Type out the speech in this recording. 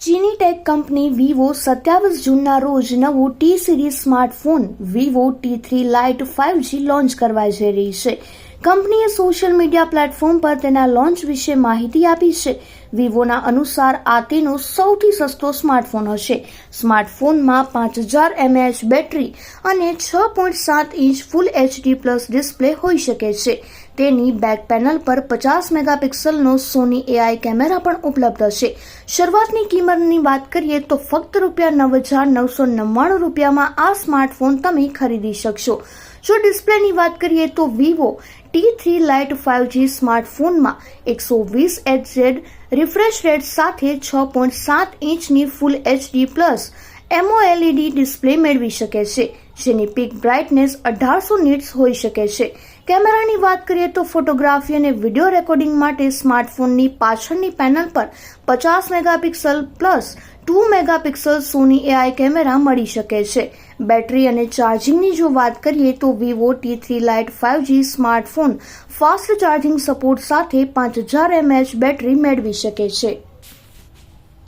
ચીની tech company Vivo સત્યાવીસ જૂનના રોજ નવું T series smartphone Vivo T three lite five G launch કરવા જઈ રહી છે કંપનીએ સોશિયલ મીડિયા પ્લેટફોર્મ પર તેના લોન્ચ વિશે માહિતી આપી છે. વિવોના અનુસાર આ તેનો સૌથી સસ્તો સ્માર્ટફોન હશે. સ્માર્ટફોનમાં પાંચ હજાર એમએએચ બેટરી અને છ પોઈન્ટ સાત inch full HD plus display હોઈ શકે છે. તેની બેક પેનલ પર પચાસ મેગાપિક્સલનો સોની એઆઈ કેમેરા પણ ઉપલબ્ધ હશે. શરૂઆતની કિંમતની વાત કરીએ તો ફક્ત રૂપિયા નવ હજાર નવસો નવ્વાણું રૂપિયામાં આ સ્માર્ટફોન તમે ખરીદી શકશો. જો ડિસ્પ્લેની વાત કરીએ તો Vivo T three lite five G સ્માર્ટફોનમાં એકસો વીસ એચઝેડ રિફ્રેશ રેટ સાથે છ પોઈન્ટ સાત ઇંચની full HD plus M O L E D display મેળવી શકે છે. જેની પીક બ્રાઇટનેસ અઢારસો નીટ્સ હોઈ શકે છે. કેમેરાની વાત કરીએ તો ફોટોગ્રાફી અને વીડિયો રેકોર્ડિંગ માટે સ્માર્ટફોનની પાછળની પેનલ પર પચાસ megapixel plus two megapixel Sony AI camera મળી શકે છે. બેટરી અને ચાર્જિંગની જો વાત કરીએ તો Vivo T three lite five G smartphone fast charging support સાથે પાંચ હજાર એમએચ બેટરી મેળવી શકે છે.